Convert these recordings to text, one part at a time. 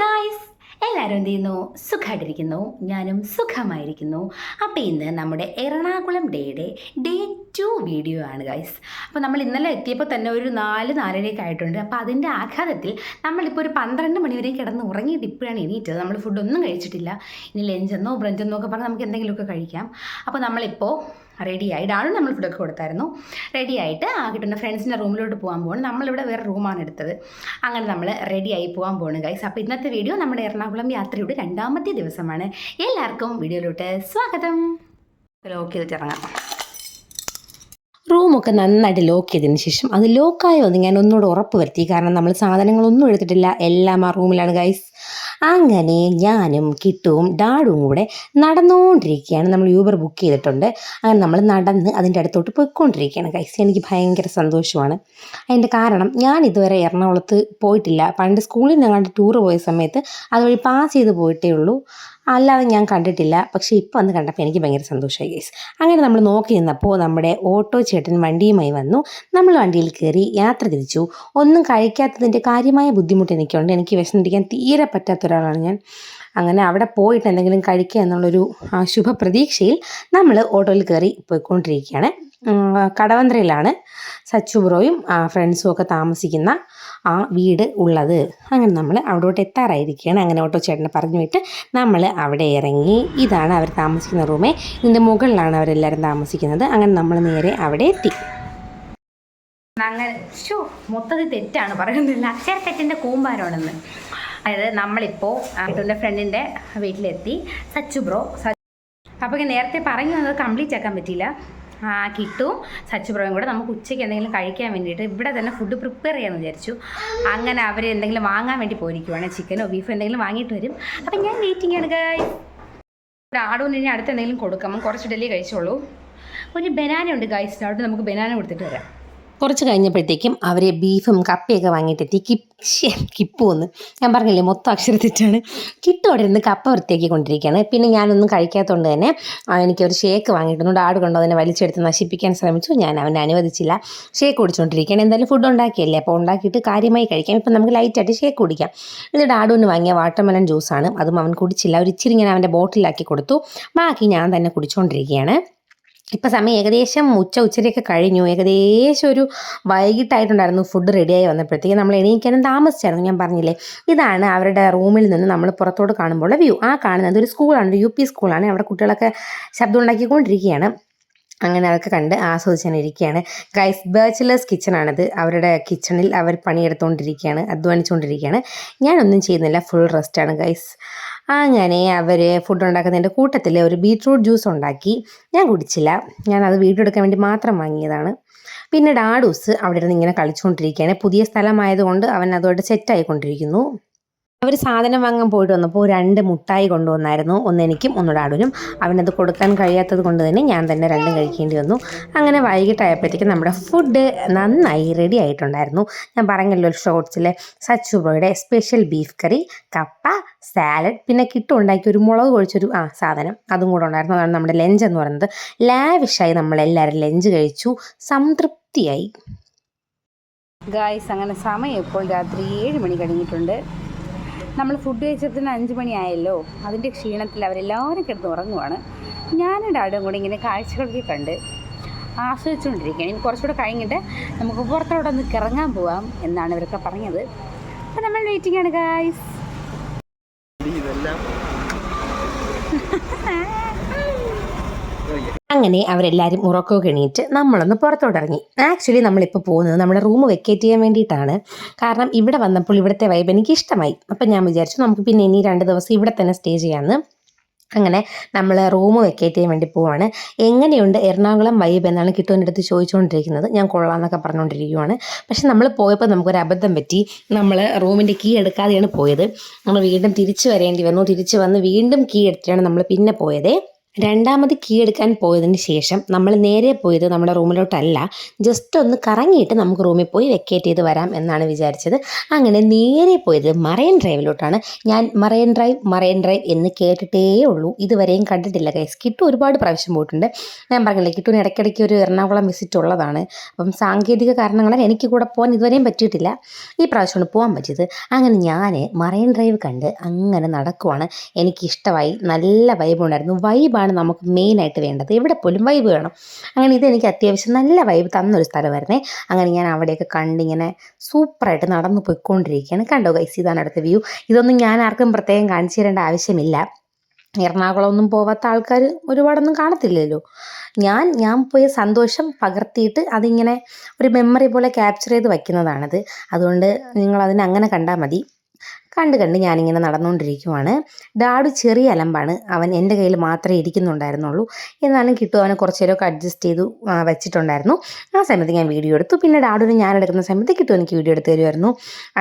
Guys എല്ലാവരും എന്ത് ചെയ്യുന്നു? സുഖമായിട്ടിരിക്കുന്നു ഞാനും സുഖമായിരിക്കുന്നു. അപ്പോൾ ഇന്ന് നമ്മുടെ എറണാകുളം ഡേയുടെ ഡേ ടു വീഡിയോ ആണ് ഗായ്സ് അപ്പോൾ നമ്മൾ ഇന്നലെ എത്തിയപ്പോൾ തന്നെ ഒരു നാല് നാലരയൊക്കെ ആയിട്ടുണ്ട്. അപ്പോൾ അതിന്റെ ആഘാതത്തിൽ നമ്മളിപ്പോൾ ഒരു പന്ത്രണ്ട് മണി വരെ കിടന്ന് ഉറങ്ങിയിട്ട് ഇപ്പോഴാണ് എണീറ്റത്. നമ്മൾ ഫുഡൊന്നും കഴിച്ചിട്ടില്ല. ഇനി ലഞ്ചെന്നോ ബ്രഞ്ചെന്നോ ഒക്കെ പറഞ്ഞ് നമുക്ക് എന്തെങ്കിലുമൊക്കെ കഴിക്കാം. അപ്പോൾ നമ്മളിപ്പോൾ റെഡിയായി നമ്മൾ ഫുഡൊക്കെ കൊടുത്തായിരുന്നു. റെഡിയായിട്ട് ആ കിട്ടുന്ന ഫ്രണ്ട്സിന്റെ റൂമിലോട്ട് പോകാൻ പോകണം നമ്മളിവിടെ വേറെ റൂമാണ് എടുത്തത്. അങ്ങനെ നമ്മൾ റെഡിയായി പോകാൻ പോകണം ഗൈസ് അപ്പോൾ ഇന്നത്തെ വീഡിയോ നമ്മുടെ എറണാകുളം യാത്രയുടെ രണ്ടാമത്തെ ദിവസമാണ്. എല്ലാവർക്കും വീഡിയോയിലോട്ട് സ്വാഗതം. ലോക്ക് ചെയ്തിട്ട് ഇറങ്ങാം. റൂമൊക്കെ നന്നായിട്ട് ലോക്ക് ചെയ്തതിന് ശേഷം അത് ലോക്കായോ എന്ന് ഞാൻ ഒന്നുകൂടെ ഉറപ്പ് വരുത്തി. കാരണം നമ്മൾ സാധനങ്ങളൊന്നും എടുത്തിട്ടില്ല. എല്ലാം ആ റൂമിലാണ് ഗൈസ് അങ്ങനെ ഞാനും കിട്ടുവും ഡാഡും കൂടെ നടന്നുകൊണ്ടിരിക്കുകയാണ് നമ്മൾ യൂബർ ബുക്ക് ചെയ്തിട്ടുണ്ട്. അങ്ങനെ നമ്മൾ നടന്ന് അതിന്റെ അടുത്തോട്ട് പോയിക്കൊണ്ടിരിക്കുകയാണ്. കൈസ് എനിക്ക് ഭയങ്കര സന്തോഷമാണ്. അതിന്റെ കാരണം ഞാൻ ഇതുവരെ എറണാകുളത്ത് പോയിട്ടില്ല. പണ്ട് സ്കൂളിൽ ഞങ്ങളുടെ ടൂർ പോയ സമയത്ത് അതുവഴി പാസ് ചെയ്ത് പോയിട്ടേ ഉള്ളൂ. അല്ലാതെ ഞാൻ കണ്ടിട്ടില്ല. പക്ഷേ ഇപ്പോൾ വന്ന് കണ്ടപ്പോൾ എനിക്ക് ഭയങ്കര സന്തോഷമായി ഗൈസ് അങ്ങനെ നമ്മൾ നോക്കി നിന്നപ്പോൾ നമ്മുടെ ഓട്ടോ ചേട്ടൻ വണ്ടിയുമായി വന്നു. നമ്മൾ വണ്ടിയിൽ കയറി യാത്ര തിരിച്ചു. ഒന്നും കഴിക്കാത്തതിന്റെ കാര്യമായ ബുദ്ധിമുട്ട് എനിക്കുണ്ട്. എനിക്ക് വിശന്നിരിക്കാൻ തീരെ പറ്റാത്ത ഒരാളാണ് ഞാൻ. അങ്ങനെ അവിടെ പോയിട്ട് എന്തെങ്കിലും കഴിക്കുക എന്നുള്ളൊരു ശുഭപ്രതീക്ഷയിൽ നമ്മൾ ഓട്ടോയിൽ കയറി പോയിക്കൊണ്ടിരിക്കുകയാണ്. കടവന്ത്രയിലാണ് സച്ചു ബ്രോയും ഫ്രണ്ട്സും ഒക്കെ താമസിക്കുന്ന ആ വീട് ഉള്ളത്. അങ്ങനെ നമ്മൾ അവിടോട്ട് എത്താറായിരിക്കുകയാണ്. അങ്ങനെ ഓട്ടോ ചേട്ടനെ പറഞ്ഞു വിട്ട് നമ്മൾ അവിടെ ഇറങ്ങി. ഇതാണ് അവർ താമസിക്കുന്ന റൂമേ. ഇതിന്റെ മുകളിലാണ് അവരെല്ലാവരും താമസിക്കുന്നത്. അങ്ങനെ നമ്മൾ നേരെ അവിടെ എത്തി. അങ്ങനെ ഷോ മൊത്തത്തിൽ തെറ്റാണ് പറയുന്നില്ല. അക്ഷരത്തെറ്റിന്റെ കൂമ്പാരമാണെന്ന്. അതായത് നമ്മളിപ്പോൾ ആട്ടുന്റെ ഫ്രണ്ടിന്റെ വീട്ടിലെത്തി. സച്ചു ബ്രോ അപ്പോൾ നേരത്തെ പറഞ്ഞു തന്നത് കംപ്ലീറ്റ് ആക്കാൻ പറ്റിയില്ല. കിട്ടും. സച്ചു ബ്രോയും കൂടെ നമുക്ക് ഉച്ചയ്ക്ക് എന്തെങ്കിലും കഴിക്കാൻ വേണ്ടിയിട്ട് ഇവിടെ തന്നെ ഫുഡ് പ്രിപ്പയർ ചെയ്യാമെന്ന് വിചാരിച്ചു. അങ്ങനെ അവർ എന്തെങ്കിലും വാങ്ങാൻ വേണ്ടി പോയിരിക്കുവാണ്. ചിക്കനോ ബീഫോ എന്തെങ്കിലും വാങ്ങിയിട്ട് വരും. അപ്പം ഞാൻ വെയിറ്റിംഗ് ആണ് ഗായ് ഇവിടെ ആടുകൊണ്ട് ഇനി അടുത്ത് എന്തെങ്കിലും കൊടുക്കാം. കുറച്ച് ഡെല്ലി കഴിച്ചോളൂ. ഒരു ബനാന ഉണ്ട് ഗൈസ് അവിടെ നമുക്ക് ബനാന കൊടുത്തിട്ട് വരാം. കുറച്ച് കഴിഞ്ഞപ്പോഴത്തേക്കും അവരെ ബീഫും കപ്പയൊക്കെ വാങ്ങിയിട്ടെത്തി. കിപ്പ് കിപ്പു എന്ന്. ഞാൻ പറഞ്ഞില്ലേ മൊത്തം അക്ഷരത്തെറ്റാണ് കിട്ടു അവിടെ ഇരുന്ന് കപ്പ വൃത്തിയാക്കി കൊണ്ടിരിക്കുകയാണ്. പിന്നെ ഞാനൊന്നും കഴിക്കാത്തതുകൊണ്ട് തന്നെ എനിക്ക് ഒരു ഷേക്ക് വാങ്ങിയിട്ടുണ്ട്. ആട് കൊണ്ടോ അതിനെ വലിച്ചെടുത്ത് നശിപ്പിക്കാൻ ശ്രമിച്ചു. ഞാൻ അവനെ അനുവദിച്ചില്ല. ഷേക്ക് കുടിച്ചുകൊണ്ടിരിക്കുകയാണ് എന്തായാലും ഫുഡ് ഉണ്ടാക്കിയല്ലേ? അപ്പോൾ ഉണ്ടാക്കിയിട്ട് കാര്യമായി കഴിക്കാം. ഇപ്പം നമുക്ക് ലൈറ്റായിട്ട് ഷേക്ക് കുടിക്കാം. എന്നിട്ട് ഡാഡുവിന് വാങ്ങിയ വാട്ടർമെലൺ ജ്യൂസാണ് അതും അവൻ കുടിച്ചില്ല. ഒരു ഇച്ചിരി ഞാൻ അവന്റെ ബോട്ടിലാക്കി കൊടുത്തു. ബാക്കി ഞാൻ തന്നെ കുടിച്ചുകൊണ്ടിരിക്കുകയാണ് ഇപ്പം സമയം ഏകദേശം ഉച്ച ഉച്ചരയൊക്കെ കഴിഞ്ഞു. ഏകദേശം ഒരു വൈകിട്ടായിട്ടുണ്ടായിരുന്നു ഫുഡ് റെഡിയായി വന്നപ്പോഴത്തേക്ക് നമ്മൾ എണീക്കാനും താമസിച്ചായിരുന്നു. ഞാൻ പറഞ്ഞില്ലേ ഇതാണ് അവരുടെ റൂമിൽ നിന്ന് നമ്മൾ പുറത്തോട്ട് കാണുമ്പോൾ വ്യൂ ആ കാണുന്നത് ഒരു സ്കൂളാണ് ഒരു യു പി സ്കൂളാണ് അവിടെ കുട്ടികളൊക്കെ ശബ്ദം ഉണ്ടാക്കിക്കൊണ്ടിരിക്കുകയാണ്. അങ്ങനെ അതൊക്കെ കണ്ട് ആസ്വദിച്ചാണ് ഇരിക്കുകയാണ്. ഗൈസ് ബാച്ചിലേഴ്സ് കിച്ചണാണിത് അവരുടെ കിച്ചണിൽ അവർ പണിയെടുത്തുകൊണ്ടിരിക്കുകയാണ് അധ്വാനിച്ചുകൊണ്ടിരിക്കുകയാണ് ഞാനൊന്നും ചെയ്യുന്നില്ല ഫുൾ റെസ്റ്റാണ് ഗൈസ് അങ്ങനെ അവർ ഫുഡ് ഉണ്ടാക്കുന്നതിന്റെ കൂട്ടത്തിൽ ഒരു ബീട്രൂട്ട് ജ്യൂസ് ഉണ്ടാക്കി. ഞാൻ കുടിച്ചില്ല. ഞാൻ അത് വീഡിയോ എടുക്കാൻ വേണ്ടി മാത്രം വാങ്ങിയതാണ്. പിന്നെ ഡാഡൂസ് അവിടെ ഇരുന്ന് ഇങ്ങനെ കളിച്ചുകൊണ്ടിരിക്കുകയാണ്. പുതിയ സ്ഥലമായതുകൊണ്ട് അവൻ അതുമായിട്ട് സെറ്റായിക്കൊണ്ടിരിക്കുന്നു അവർ സാധനം വാങ്ങാൻ പോയിട്ട് വന്നപ്പോൾ രണ്ട് മുട്ടായി കൊണ്ടുവന്നായിരുന്നു. ഒന്ന് എനിക്കും ഒന്ന് ആടിനും അവനത് കൊടുക്കാൻ കഴിയാത്തത് കൊണ്ട് തന്നെ ഞാൻ തന്നെ രണ്ടും കഴിക്കേണ്ടി വന്നു. അങ്ങനെ വൈകിട്ടായപ്പോഴത്തേക്കും നമ്മുടെ ഫുഡ് നന്നായി റെഡി ആയിട്ടുണ്ടായിരുന്നു. ഞാൻ പറഞ്ഞല്ലോ ഷോർട്സിലെ സച്ചുബ്രോയുടെ സ്പെഷ്യൽ ബീഫ് കറി കപ്പ സാലഡ് പിന്നെ കിട്ടും ഉണ്ടാക്കിയ ഒരു മുളക് ഒഴിച്ചൊരു ആ സാധനം. അതും കൂടെ ഉണ്ടായിരുന്നു. അതാണ് നമ്മുടെ ലഞ്ച് എന്ന് പറയുന്നത്. ലാവിഷായി നമ്മളെല്ലാവരും ലഞ്ച് കഴിച്ചു. സംതൃപ്തിയായി. ഗായ്സ് അങ്ങനെ സമയം ഇപ്പോൾ രാത്രി ഏഴ് മണി കഴിഞ്ഞിട്ടുണ്ട്. നമ്മൾ ഫുഡ് കഴിച്ചതിന് അഞ്ച് മണിയായല്ലോ. അതിന്റെ ക്ഷീണത്തിൽ അവരെല്ലാവരും കിടന്ന് ഉറങ്ങുവാണ്. ഞാനും ഡാഡും കൂടി ഇങ്ങനെ കാഴ്ചകളൊക്കെ കണ്ട് ആസ്വദിച്ചുകൊണ്ടിരിക്കുകയാണ്. ഇനി കുറച്ചുകൂടെ കഴിഞ്ഞിട്ട് നമുക്ക് പുറത്തോടെ ഒന്ന് ഇറങ്ങാൻ പോവാം എന്നാണ് ഇവരൊക്കെ പറഞ്ഞത്. അപ്പം നമ്മൾ വെയിറ്റിംഗ് ആണ് ഗായ്സ് അങ്ങനെ അവരെല്ലാവരും ഉറക്കമൊക്കെ എണീറ്റ് നമ്മളൊന്ന് പുറത്തോട്ടിറങ്ങി. ആക്ച്വലി നമ്മളിപ്പോൾ പോകുന്നത് നമ്മുടെ റൂം വെക്കേറ്റ് ചെയ്യാൻ വേണ്ടിയിട്ടാണ്. കാരണം ഇവിടെ വന്നപ്പോൾ ഇവിടുത്തെ വൈബ് എനിക്ക് ഇഷ്ടമായി അപ്പം ഞാൻ വിചാരിച്ചു നമുക്ക് പിന്നെ ഇനി രണ്ട് ദിവസം ഇവിടെ തന്നെ സ്റ്റേ ചെയ്യാമെന്ന് അങ്ങനെ നമ്മൾ റൂം വെക്കേറ്റ് ചെയ്യാൻ വേണ്ടി പോവാണ്. എങ്ങനെയുണ്ട് എറണാകുളം വൈബ് എന്നാണ് കിട്ടുവിന്റെ അടുത്ത് ചോദിച്ചുകൊണ്ടിരിക്കുന്നത്. ഞാൻ കൊള്ളാമെന്നൊക്കെ പറഞ്ഞുകൊണ്ടിരിക്കുവാണ്. പക്ഷെ നമ്മൾ പോയപ്പോൾ നമുക്കൊരു അബദ്ധം പറ്റി. നമ്മൾ റൂമിന്റെ കീ എടുക്കാതെയാണ് പോയത്. നമ്മൾ വീണ്ടും തിരിച്ചു വരേണ്ടി വന്നു. തിരിച്ചു വന്ന് വീണ്ടും കീ എടുത്തിട്ടാണ് നമ്മൾ പിന്നെ പോയത്. രണ്ടാമത് കീ എടുക്കാൻ പോയതിന് ശേഷം നമ്മൾ നേരെ പോയത് നമ്മുടെ റൂമിലോട്ടല്ല. ജസ്റ്റ് ഒന്ന് കറങ്ങിയിട്ട് നമുക്ക് റൂമിൽ പോയി വെക്കേറ്റ് ചെയ്ത് വരാം എന്നാണ് വിചാരിച്ചത്. അങ്ങനെ നേരെ പോയത് മറൈൻ ഡ്രൈവിലോട്ടാണ്. ഞാൻ മറൈൻ ഡ്രൈവ് മറൈൻ ഡ്രൈവ് എന്ന് കേട്ടിട്ടേ ഉള്ളൂ. ഇതുവരെയും കണ്ടിട്ടില്ല ഗൈസ് കിട്ടു ഒരുപാട് പ്രാവശ്യം പോയിട്ടുണ്ട്. ഞാൻ പറഞ്ഞില്ലേ കിട്ടുവിന് ഇടയ്ക്കിടയ്ക്ക് ഒരു എറണാകുളം വിസിറ്റ് ഉള്ളതാണ്. അപ്പം സാങ്കേതിക കാരണങ്ങളാൽ എനിക്ക് കൂടെ പോകാൻ ഇതുവരെയും പറ്റിയിട്ടില്ല. ഈ പ്രാവശ്യമാണ് പോകാൻ പറ്റിയത്. അങ്ങനെ ഞാൻ മറൈൻ ഡ്രൈവ് കണ്ട് അങ്ങനെ നടക്കുവാണ്. എനിക്കിഷ്ടമായി. നല്ല വൈബ് ഉണ്ടായിരുന്നു. വൈബാണ് നമുക്ക് മെയിനായിട്ട് വേണ്ടത്. എവിടെ പോലും വൈബ് വേണം. അങ്ങനെ ഇതെനിക്ക് അത്യാവശ്യം നല്ല വൈബ് തന്നൊരു സ്ഥലമായിരുന്നേ. അങ്ങനെ ഞാൻ അവിടെയൊക്കെ കണ്ടിങ്ങനെ സൂപ്പറായിട്ട് നടന്നു പോയിക്കൊണ്ടിരിക്കുകയാണ്. കണ്ടോ ഗൈസ് ഇതാണ് അടുത്ത വ്യൂ ഇതൊന്നും ഞാൻ ആർക്കും പ്രത്യേകം കാണിച്ചു തരേണ്ട ആവശ്യമില്ല. എറണാകുളമൊന്നും പോവാത്ത ആൾക്കാർ ഒരുപാടൊന്നും കാണത്തില്ലല്ലോ. ഞാൻ ഞാൻ പോയ സന്തോഷം പകർത്തിയിട്ട് അതിങ്ങനെ ഒരു മെമ്മറി പോലെ ക്യാപ്ചർ ചെയ്ത് വയ്ക്കുന്നതാണത്. അതുകൊണ്ട് നിങ്ങൾ അതിനെ അങ്ങനെ കണ്ടാൽ മതി. കണ്ട് കണ്ട് ഞാനിങ്ങനെ നടന്നുകൊണ്ടിരിക്കുവാണ് ഡാഡു ചെറിയ അലമ്പാണ്. അവൻ എന്റെ കയ്യിൽ മാത്രമേ ഇരിക്കുന്നുണ്ടായിരുന്നുള്ളൂ. എന്നാലും കിട്ടും അവനെ കുറച്ച് നേരമൊക്കെ അഡ്ജസ്റ്റ് ചെയ്തു വെച്ചിട്ടുണ്ടായിരുന്നു. ആ സമയത്ത് ഞാൻ വീഡിയോ എടുത്തു. പിന്നെ ഡാഡുവിന് ഞാൻ എടുക്കുന്ന സമയത്ത് കിട്ടും എനിക്ക് വീഡിയോ എടുത്ത് തരുമായിരുന്നു.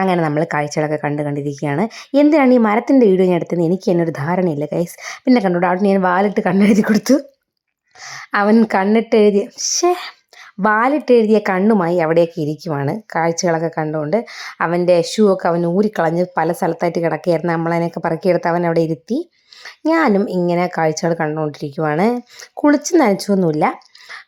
അങ്ങനെ നമ്മൾ കാഴ്ചകളൊക്കെ കണ്ട് കണ്ടിരിക്കുകയാണ്. എന്തിനാണ് ഈ മരത്തിന്റെ വീഡിയോ ഞാൻ എടുത്തത് എനിക്ക് എന്നൊരു ധാരണയില്ല കൈസ് പിന്നെ കണ്ടു ഡാഡിന് ഞാൻ വാലിട്ട് കണ്ണെഴുതി കൊടുത്തു. അവൻ കണ്ണിട്ട് എഴുതിയ ഷേ വാലിട്ട് എഴുതിയ കണ്ണുമായി അവിടെയൊക്കെ ഇരിക്കുവാണ്. കാഴ്ചകളൊക്കെ കണ്ടുകൊണ്ട് അവന്റെ ഷൂ ഒക്കെ അവൻ ഊരിക്കളഞ്ഞ് പല സ്ഥലത്തായിട്ട് കിടക്കുകയായിരുന്നു. നമ്മളതിനൊക്കെ പറക്കിയെടുത്ത് അവൻ അവിടെ ഇരുത്തി. ഞാനും ഇങ്ങനെ കാഴ്ചകൾ കണ്ടുകൊണ്ടിരിക്കുവാണ്. കുളിച്ച് നനച്ചൊന്നുമില്ല.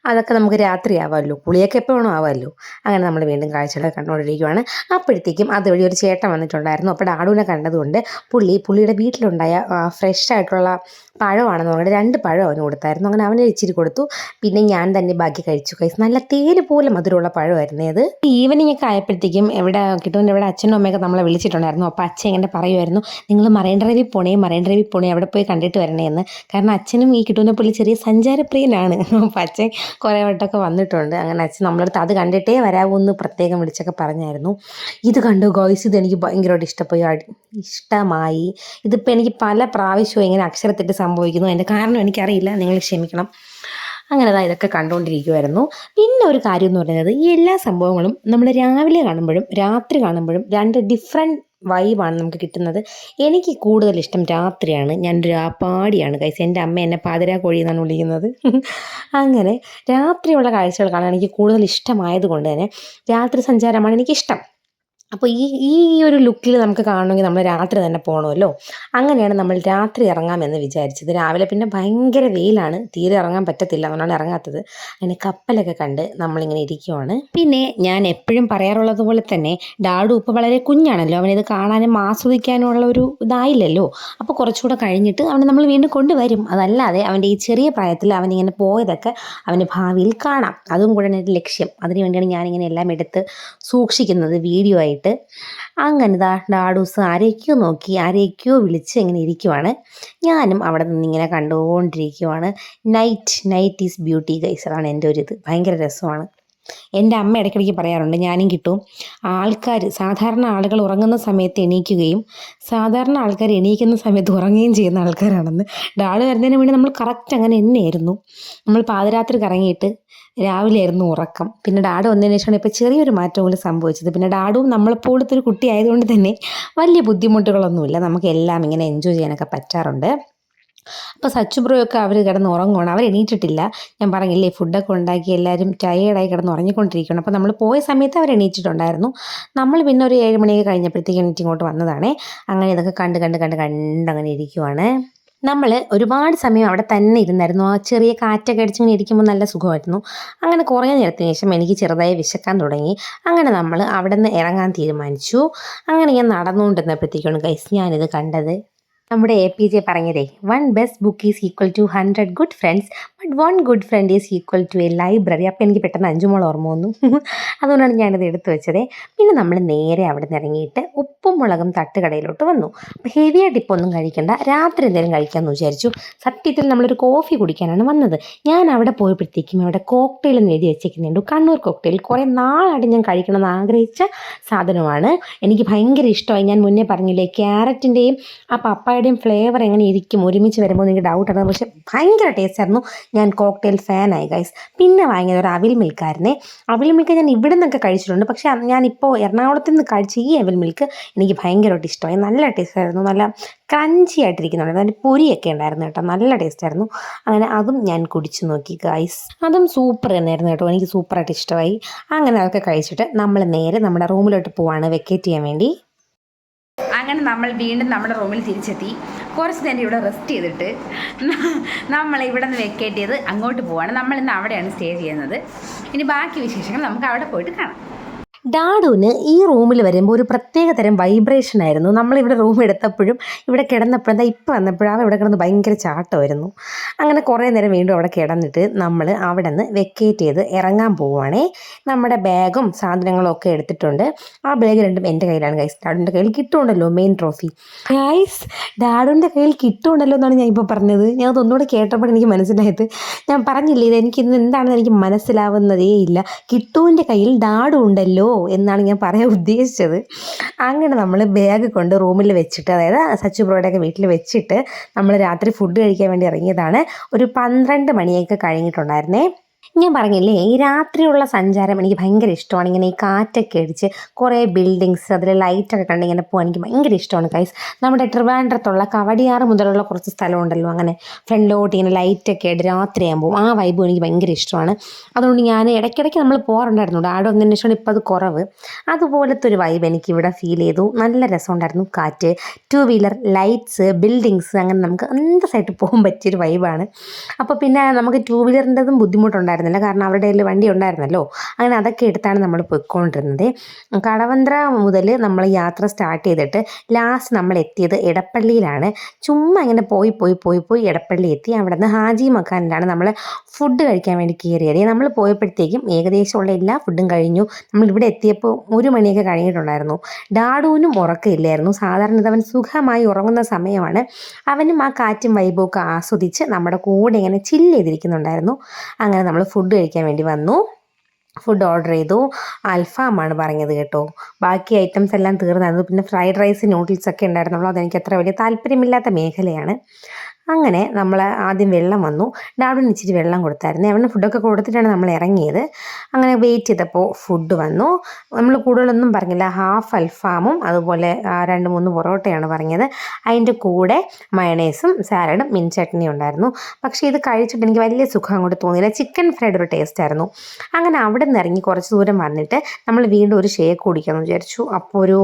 അതൊക്കെ നമുക്ക് രാത്രി ആവാമല്ലോ കുളിയൊക്കെ എപ്പോൾ വേണോ ആവാമല്ലോ. അങ്ങനെ നമ്മൾ വീണ്ടും കാഴ്ചകളൊക്കെ കണ്ടുകൊണ്ടിരിക്കുവാണ്. അപ്പോഴത്തേക്കും അതുവഴി ഒരു ചേട്ടൻ വന്നിട്ടുണ്ടായിരുന്നു. അപ്പോൾ ഡാഡുവിനെ കണ്ടതുകൊണ്ട് പുള്ളി പുള്ളിയുടെ വീട്ടിലുണ്ടായ ഫ്രഷ് ആയിട്ടുള്ള പഴമാണെന്ന് പറഞ്ഞിട്ട് രണ്ട് പഴം അവന് കൊടുത്തായിരുന്നു. അങ്ങനെ അവനെ ഇച്ചിരി കൊടുത്തു. പിന്നെ ഞാൻ തന്നെ ബാക്കി കഴിച്ചു. കഴിച്ചു നല്ല തേന് പോലെ മധുരമുള്ള പഴമായിരുന്നു അത്. ഈവനിങ് ഒക്കെ ആയപ്പോഴത്തേക്കും എവിടെ കിട്ടുമെന്ന് ഇവിടെ അച്ഛനും അമ്മയൊക്കെ നമ്മളെ വിളിച്ചിട്ടുണ്ടായിരുന്നു. അപ്പോൾ അച്ഛൻ ഇങ്ങനെ പറയുമായിരുന്നു നിങ്ങൾ മറൈൻ പോണേ മറൈൻ പോണേ അവിടെ പോയി കണ്ടിട്ട് വരണേ എന്ന് കാരണം അച്ഛനും ഈ കിട്ടുന്ന പുള്ളി ചെറിയ സഞ്ചാരപ്രിയനാണ്. അപ്പോൾ അച്ഛൻ കുറേ വട്ടമൊക്കെ വന്നിട്ടുണ്ട്. അങ്ങനെ അച്ഛൻ നമ്മളടുത്ത് അത് കണ്ടിട്ടേ വരാവൂ എന്ന് പ്രത്യേകം വിളിച്ചൊക്കെ പറഞ്ഞായിരുന്നു. ഇത് കണ്ടു ഗോയ്സ് ഇത് എനിക്ക് ഭയങ്കരമായിട്ട് ഇഷ്ടപ്പോയി ഇഷ്ടമായി. ഇതിപ്പോൾ എനിക്ക് പല പ്രാവശ്യവും ഇങ്ങനെ അക്ഷരത്തെറ്റ് സംഭവിക്കുന്നു. അതിന്റെ കാരണം എനിക്കറിയില്ല. നിങ്ങൾ ക്ഷമിക്കണം. അങ്ങനെ അതാ ഇതൊക്കെ കണ്ടുകൊണ്ടിരിക്കുമായിരുന്നു പിന്നെ ഒരു കാര്യം എന്ന് പറയുന്നത് ഈ എല്ലാ സംഭവങ്ങളും നമ്മൾ രാവിലെ കാണുമ്പോഴും രാത്രി കാണുമ്പോഴും രണ്ട് ഡിഫറെന്റ് വൈബാണ് നമുക്ക് കിട്ടുന്നത്. എനിക്ക് കൂടുതൽ ഇഷ്ടം രാത്രിയാണ്. ഞാൻ രാപ്പാടിയാണ് കൈസ് എന്റെ അമ്മ എന്നെ പാതിരാ കോഴി എന്നാണ് വിളിക്കുന്നത്. അങ്ങനെ രാത്രിയുള്ള കാഴ്ചകൾ കാണാൻ എനിക്ക് കൂടുതൽ ഇഷ്ടമായത് കൊണ്ട് തന്നെ രാത്രി സഞ്ചാരമാണ് എനിക്കിഷ്ടം. അപ്പോൾ ഈ ഈ ഒരു ലുക്കിൽ നമുക്ക് കാണണമെങ്കിൽ നമ്മൾ രാത്രി തന്നെ പോകണമല്ലോ അങ്ങനെയാണ് നമ്മൾ രാത്രി ഇറങ്ങാമെന്ന് വിചാരിച്ചത്. രാവിലെ പിന്നെ ഭയങ്കര വെയിലാണ്. തീരെ ഇറങ്ങാൻ പറ്റത്തില്ല. അതുകൊണ്ടാണ് ഇറങ്ങാത്തത്. അങ്ങനെ കപ്പലൊക്കെ കണ്ട് നമ്മളിങ്ങനെ ഇരിക്കുവാണ്. പിന്നെ ഞാൻ എപ്പോഴും പറയാറുള്ളത് പോലെ തന്നെ ഡാഡു ഇപ്പോൾ വളരെ കുഞ്ഞാണല്ലോ. അവനിത് കാണാനും ആസ്വദിക്കാനും ഉള്ള ഒരു ഇതായില്ലല്ലോ. അപ്പോൾ കുറച്ചുകൂടെ കഴിഞ്ഞിട്ട് അവനെ നമ്മൾ വീണ്ടും കൊണ്ടുവരും. അതല്ലാതെ അവന്റെ ഈ ചെറിയ പ്രായത്തിൽ അവനിങ്ങനെ പോയതൊക്കെ അവന് ഭാവിയിൽ കാണാം. അതും കൂടെ എന്റെ ലക്ഷ്യം. അതിനു വേണ്ടിയാണ് ഞാനിങ്ങനെ എല്ലാം എടുത്ത് സൂക്ഷിക്കുന്നത് വീഡിയോ ആയിട്ട്. അങ്ങനെ ദാ ഡാഡൂസ് ആരെയൊക്കെയോ നോക്കി ആരെയൊക്കെയോ വിളിച്ച് ഇങ്ങനെ ഇരിക്കുവാണ്. ഞാനും അവിടെ നിന്ന് ഇങ്ങനെ കണ്ടുകൊണ്ടിരിക്കുവാണ്. Night night is beauty guys അതാണ് എന്റെ ഒരു ഇത്. ഭയങ്കര രസമാണ്. എന്റെ അമ്മ ഇടയ്ക്കിടയ്ക്ക് പറയാറുണ്ട് ഞാനും കിട്ടും. ആൾക്കാർ സാധാരണ ആളുകൾ ഉറങ്ങുന്ന സമയത്ത് എണീക്കുകയും സാധാരണ ആൾക്കാർ എണീക്കുന്ന സമയത്ത് ഉറങ്ങുകയും ചെയ്യുന്ന ആൾക്കാരാണെന്ന്. ഡാൾ വരുന്നതിന് വേണ്ടി നമ്മൾ കറക്റ്റ് അങ്ങനെ തന്നെയായിരുന്നു. നമ്മൾ പാതിരാത്രി കറങ്ങിയിട്ട് രാവിലെ ആയിരുന്നു ഉറക്കം. പിന്നെ ഡാഡ് വന്നതിന് ശേഷമാണ് ഇപ്പോൾ ചെറിയൊരു മാറ്റം കൂടി സംഭവിച്ചത്. പിന്നെ ഡാഡും നമ്മളെപ്പോഴത്തെ ഒരു കുട്ടി ആയതുകൊണ്ട് തന്നെ വലിയ ബുദ്ധിമുട്ടുകളൊന്നുമില്ല. നമുക്ക് എല്ലാം ഇങ്ങനെ എൻജോയ് ചെയ്യാനൊക്കെ പറ്റാറുണ്ട്. അപ്പോൾ സച്ചു ബ്രോയൊക്കെ അവർ കിടന്ന് ഉറങ്ങുകയാണ് അവർ എണീറ്റിട്ടില്ല. ഞാൻ പറഞ്ഞില്ലേ ഫുഡൊക്കെ ഉണ്ടാക്കി എല്ലാവരും ടയേർഡായി കിടന്ന് ഉറങ്ങിക്കൊണ്ടിരിക്കുകയാണ്. അപ്പോൾ നമ്മൾ പോയ സമയത്ത് അവർ എണീറ്റിട്ടുണ്ടായിരുന്നു. നമ്മൾ പിന്നെ ഒരു ഏഴ് മണിയൊക്കെ കഴിഞ്ഞപ്പോഴത്തേക്ക് എണീറ്റ് ഇങ്ങോട്ട് വന്നതാണേ. അങ്ങനെ ഇതൊക്കെ കണ്ട് കണ്ട് കണ്ട് കണ്ട് അങ്ങനെ ഇരിക്കുവാണ്. നമ്മൾ ഒരുപാട് സമയം അവിടെ തന്നെ ഇരുന്നായിരുന്നു. ആ ചെറിയ കാറ്റൊക്കെ അടിച്ചിങ്ങനെ ഇരിക്കുമ്പോൾ നല്ല സുഖമായിരുന്നു. അങ്ങനെ കുറേ നേരത്തിന് ശേഷം എനിക്ക് ചെറുതായി വിശക്കാൻ തുടങ്ങി. അങ്ങനെ നമ്മൾ അവിടെ നിന്ന് ഇറങ്ങാൻ തീരുമാനിച്ചു. അങ്ങനെ ഞാൻ നടന്നുകൊണ്ടിരുന്നപ്പോഴത്തേക്കാണ് ഗൈസ് ഞാനിത് കണ്ടത്. നമ്മുടെ എ പി ജെ പറഞ്ഞതേ one best book is equal to hundred good friends but one good friend is equal to a library അപ്പോൾ എനിക്ക് പെട്ടെന്ന് അഞ്ചുമോൾ ഓർമ്മ വന്നു. അതുകൊണ്ടാണ് ഞാനിത് എടുത്തു വെച്ചത്. പിന്നെ നമ്മൾ നേരെ അവിടെ നിന്ന് ഇറങ്ങിയിട്ട് ഉപ്പും മുളകും തട്ടുകടയിലോട്ട് വന്നു. അപ്പോൾ ഹെവി ആയിട്ട് ഇപ്പോൾ ഒന്നും കഴിക്കണ്ട. രാത്രി എന്തെങ്കിലും കഴിക്കാമെന്ന് വിചാരിച്ചു. സത്യത്തിൽ നമ്മളൊരു കോഫി കുടിക്കാനാണ് വന്നത്. ഞാൻ അവിടെ പോയപ്പോഴത്തേക്കും അവിടെ കോക്ടെയിൽ എന്ന് എഴുതി വെച്ചേക്കുന്നുണ്ട്. കണ്ണൂർ കോക്ടെയിൽ കുറേ നാളായിട്ട് ഞാൻ കഴിക്കണമെന്ന് ആഗ്രഹിച്ച സാധനമാണ്. എനിക്ക് ഭയങ്കര ഇഷ്ടമായി. ഞാൻ മുന്നേ പറഞ്ഞില്ലേ ക്യാരറ്റിന്റെയും ആ പപ്പായുടെയും ഫ്ലേവർ എങ്ങനെ ഇരിക്കും ഒരുമിച്ച് വരുമ്പോൾ എനിക്ക് ഡൗട്ടാണ് പക്ഷേ ഭയങ്കര ടേസ്റ്റ് ആയിരുന്നു. ഞാൻ കോക്ടെയിൽ ഫാനായി ഗൈസ് പിന്നെ വാങ്ങിയത് ഒരു അവിൽ മിൽക്കായിരുന്നേ അവിൽ മിൽക്ക് ഞാൻ ഇവിടെ നിന്നൊക്കെ കഴിച്ചിട്ടുണ്ട്. പക്ഷേ ഞാനിപ്പോൾ എറണാകുളത്ത് നിന്ന് കഴിച്ച ഈ അവിൽ മിൽക്ക് എനിക്ക് ഭയങ്കരമായിട്ട് ഇഷ്ടമായി. നല്ല ടേസ്റ്റ് ആയിരുന്നു. നല്ല ക്രഞ്ചി ആയിട്ടിരിക്കുന്നുണ്ട്. അതിന്റെ പൊരിയൊക്കെ ഉണ്ടായിരുന്നു കേട്ടോ. നല്ല ടേസ്റ്റ് ആയിരുന്നു. അങ്ങനെ അതും ഞാൻ കുടിച്ചു നോക്കി ഗൈസ് അതും സൂപ്പർ തന്നെയായിരുന്നു കേട്ടോ. എനിക്ക് സൂപ്പറായിട്ട് ഇഷ്ടമായി. അങ്ങനെ അതൊക്കെ കഴിച്ചിട്ട് നമ്മൾ നേരെ നമ്മുടെ റൂമിലോട്ട് പോവാണ്. വെക്കേറ്റ് ചെയ്യാൻ വേണ്ടി. അങ്ങനെ നമ്മൾ വീണ്ടും നമ്മുടെ റൂമിൽ തിരിച്ചെത്തി. കുറച്ച് നേരം ഇവിടെ റെസ്റ്റ് ചെയ്തിട്ട് നമ്മൾ ഇവിടെ നിന്ന് വെക്കേറ്റ് ചെയ്ത് അങ്ങോട്ട് പോവാണ്. നമ്മൾ ഇന്ന് അവിടെയാണ് സ്റ്റേ ചെയ്യുന്നത്. ഇനി ബാക്കി വിശേഷങ്ങൾ നമുക്ക് അവിടെ പോയിട്ട് കാണാം. ഡാഡുവിന് ഈ റൂമിൽ വരുമ്പോൾ ഒരു പ്രത്യേക തരം വൈബ്രേഷൻ ആയിരുന്നു. നമ്മളിവിടെ റൂം എടുത്തപ്പോഴും ഇവിടെ കിടന്നപ്പോഴും എന്താ ഇപ്പം വന്നപ്പോഴും ഇവിടെ കിടന്ന് ഭയങ്കര ചാട്ടമായിരുന്നു. അങ്ങനെ കുറേ നേരം വീണ്ടും അവിടെ കിടന്നിട്ട് നമ്മൾ അവിടെ നിന്ന് വെക്കേറ്റ് ചെയ്ത് ഇറങ്ങാൻ പോവുകയാണേ നമ്മുടെ ബാഗും സാധനങ്ങളും ഒക്കെ എടുത്തിട്ടുണ്ട്. ആ ബാഗ് രണ്ടും എന്റെ കയ്യിലാണ് ഗൈസ് ഡാഡുവിന്റെ കയ്യിൽ കിട്ടുമുണ്ടല്ലോ മെയിൻ ട്രോഫി ഗൈസ് ഡാഡുവിന്റെ കയ്യിൽ കിട്ടുമുണ്ടല്ലോ എന്നാണ് ഞാൻ ഇപ്പോൾ പറഞ്ഞത്. ഞാൻ അതൊന്നുകൂടെ കേട്ടപ്പോൾ എനിക്ക് മനസ്സിലായത്. ഞാൻ പറഞ്ഞില്ലേ ഇത് എനിക്ക് ഇന്ന് എന്താണെന്ന് എനിക്ക് മനസ്സിലാവുന്നതേ ഇല്ല. കിട്ടുവിന്റെ കയ്യിൽ ഡാഡു ഉണ്ടല്ലോ എന്നാണ് ഞാൻ പറയാൻ ഉദ്ദേശിച്ചത്. അങ്ങനെ നമ്മൾ ബാഗ് കൊണ്ട് റൂമിൽ വെച്ചിട്ട് അതായത് സച്ചു ബ്രോയുടെയൊക്കെ വീട്ടിൽ വെച്ചിട്ട് നമ്മൾ രാത്രി ഫുഡ് കഴിക്കാൻ വേണ്ടി ഇറങ്ങിയതാണ്. ഒരു പന്ത്രണ്ട് മണിയൊക്കെ കഴിഞ്ഞിട്ടുണ്ടായിരുന്നേ. ഞാൻ പറഞ്ഞില്ലേ ഈ രാത്രിയുള്ള സഞ്ചാരം എനിക്ക് ഭയങ്കര ഇഷ്ടമാണ്. ഇങ്ങനെ ഈ കാറ്റൊക്കെ അടിച്ച് കുറേ ബിൽഡിങ്സ് അതിൽ ലൈറ്റൊക്കെ കണ്ട് ഇങ്ങനെ പോകാൻ എനിക്ക് ഭയങ്കര ഇഷ്ടമാണ് കൈസ് നമ്മുടെ ട്രിവാൻഡ്രത്തുള്ള കവടിയാറ് മുതലുള്ള കുറച്ച് സ്ഥലമുണ്ടല്ലോ അങ്ങനെ ഫ്രണ്ടിലോട്ട് ഇങ്ങനെ ലൈറ്റൊക്കെ ആയിട്ട് രാത്രിയാകുമ്പോൾ ആ വൈബും എനിക്ക് ഭയങ്കര ഇഷ്ടമാണ്. അതുകൊണ്ട് ഞാൻ ഇടയ്ക്കിടയ്ക്ക് നമ്മൾ പോകാറുണ്ടായിരുന്നു ആടോ അങ്ങനെ ശേഷം ഇപ്പോൾ അത് കുറവ്. അതുപോലത്തെ ഒരു വൈബ് എനിക്ക് ഇവിടെ ഫീൽ ചെയ്തു. നല്ല രസമുണ്ടായിരുന്നു കാറ്റ്. ടു വീലർ ലൈറ്റ്സ് ബിൽഡിങ്സ് അങ്ങനെ നമുക്ക് അന്തസ്സായിട്ട് പോകാൻ പറ്റിയൊരു വൈബാണ് അപ്പോൾ പിന്നെ നമുക്ക് ടു വീലറിന്റെതും ബുദ്ധിമുട്ടുണ്ടായിരുന്നില്ല കാരണം അവരുടെ കയ്യിൽ വണ്ടി ഉണ്ടായിരുന്നല്ലോ. അങ്ങനെ അതൊക്കെ എടുത്താണ് നമ്മൾ പോയിക്കൊണ്ടിരുന്നത്. കടവന്ത്ര മുതൽ നമ്മൾ യാത്ര സ്റ്റാർട്ട് ചെയ്തിട്ട് ലാസ്റ്റ് നമ്മൾ എത്തിയത് എടപ്പള്ളിയിലാണ്. ചുമ്മാ ഇങ്ങനെ പോയി പോയി പോയി പോയി എടപ്പള്ളി എത്തി. അവിടെ നിന്ന് ഹാജി മക്കാനിലാണ് നമ്മൾ ഫുഡ് കഴിക്കാൻ വേണ്ടി കയറിയത്. നമ്മൾ പോയപ്പോഴത്തേക്കും ഏകദേശമുള്ള എല്ലാ ഫുഡും കഴിഞ്ഞു. നമ്മൾ ഇവിടെ എത്തിയപ്പോൾ ഒരു മണിയൊക്കെ കഴിഞ്ഞിട്ടുണ്ടായിരുന്നു. ഡാഡുവിനും ഉറക്കമില്ലായിരുന്നു സാധാരണ അവൻ സുഖമായി ഉറങ്ങുന്ന സമയമാണ്. അവനും ആ കാറ്റും വൈബും ഒക്കെ ആസ്വദിച്ച് നമ്മുടെ കൂടെ ഇങ്ങനെ ചില്ല് ചെയ്തിരിക്കുന്നുണ്ടായിരുന്നു. അങ്ങനെ നമ്മൾ ഫുഡ് കഴിക്കാൻ വേണ്ടി വന്നു. ഫുഡ് ഓർഡർ ചെയ്തു. അൽഫാമാണ് പറഞ്ഞത് കേട്ടോ. ബാക്കി ഐറ്റംസ് എല്ലാം തീർന്നായിരുന്നു. പിന്നെ ഫ്രൈഡ് റൈസ് നൂഡിൽസ് ഒക്കെ ഉണ്ടായിരുന്നുള്ളൂ. അതെനിക്ക് അത്ര വലിയ താല്പര്യമില്ലാത്ത മേഖലയാണ്. അങ്ങനെ നമ്മൾ ആദ്യം വെള്ളം വന്നു. ഡാവിൻ ഇച്ചിരി വെള്ളം കൊടുത്തായിരുന്നു. അവന് ഫുഡൊക്കെ കൊടുത്തിട്ടാണ് നമ്മൾ ഇറങ്ങിയത്. അങ്ങനെ വെയിറ്റ് ചെയ്തപ്പോൾ ഫുഡ് വന്നു. നമ്മൾ കൂടുതലൊന്നും പറഞ്ഞില്ല. ഹാഫ് അൽഫാമും അതുപോലെ രണ്ട് മൂന്ന് പൊറോട്ടയാണ് പറഞ്ഞത്. അതിന്റെ കൂടെ മയണൈസും സാലഡും മിൻ ചട്നിയും ഉണ്ടായിരുന്നു. പക്ഷേ ഇത് കഴിച്ചിട്ട് എനിക്ക് വലിയ സുഖം അങ്ങോട്ട് തോന്നിയില്ല. ചിക്കൻ ഫ്രൈഡ് ഒരു ടേസ്റ്റ് ആയിരുന്നു. അങ്ങനെ അവിടെ നിന്ന് ഇറങ്ങി കുറച്ച് ദൂരം വന്നിട്ട് നമ്മൾ വീണ്ടും ഒരു ഷേക്ക് കുടിക്കാമെന്ന് വിചാരിച്ചു. അപ്പോൾ ഒരു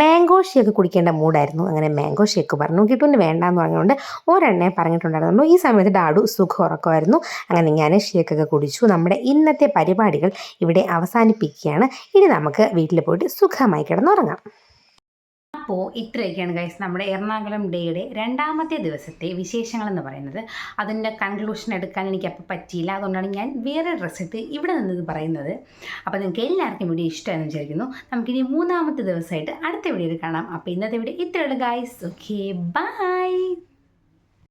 മാംഗോ ഷേക്ക് കുടിക്കേണ്ട മൂഡായിരുന്നു അങ്ങനെ മാംഗോ ഷേക്ക് പറഞ്ഞു. കിട്ടുവിന് വേണ്ടാന്ന് പറഞ്ഞുകൊണ്ട് ഒരെണ്ണേ പറഞ്ഞിട്ടുണ്ടായിരുന്നുള്ളൂ ഈ സമയത്ത് ഡാഡു സുഖം ഉറക്കമായിരുന്നു. അങ്ങനെ ഞാൻ ഷേക്കൊക്കെ കുടിച്ചു. നമ്മുടെ ഇന്നത്തെ പരിപാടികൾ ഇവിടെ അവസാനിപ്പിക്കുകയാണ്. ഇനി നമുക്ക് വീട്ടിൽ പോയിട്ട് സുഖമായി കിടന്നുറങ്ങാം. അപ്പോൾ ഇത്രയൊക്കെയാണ് ഗൈസ് നമ്മുടെ എറണാകുളം ഡേയുടെ രണ്ടാമത്തെ ദിവസത്തെ വിശേഷങ്ങൾ എന്ന് പറയുന്നത്. അതിന്റെ കൺക്ലൂഷൻ എടുക്കാൻ എനിക്ക് അപ്പോൾ പറ്റിയില്ല. അതുകൊണ്ടാണ് ഞാൻ വേറെ ഇട്ട് ഇവിടെ നിന്ന് ഇത് പറയുന്നത്. അപ്പോൾ നിങ്ങൾക്ക് എല്ലാവർക്കും വീഡിയോ ഇഷ്ടമെന്ന് വിചാരിക്കുന്നു. നമുക്കിനി മൂന്നാമത്തെ ദിവസമായിട്ട് അടുത്ത വീഡിയോയിൽ കാണാം. അപ്പോൾ ഇന്നത്തെ വീഡിയോ ഇത്രയുള്ളൂ ഗൈസ് ഓക്കെ ബൈ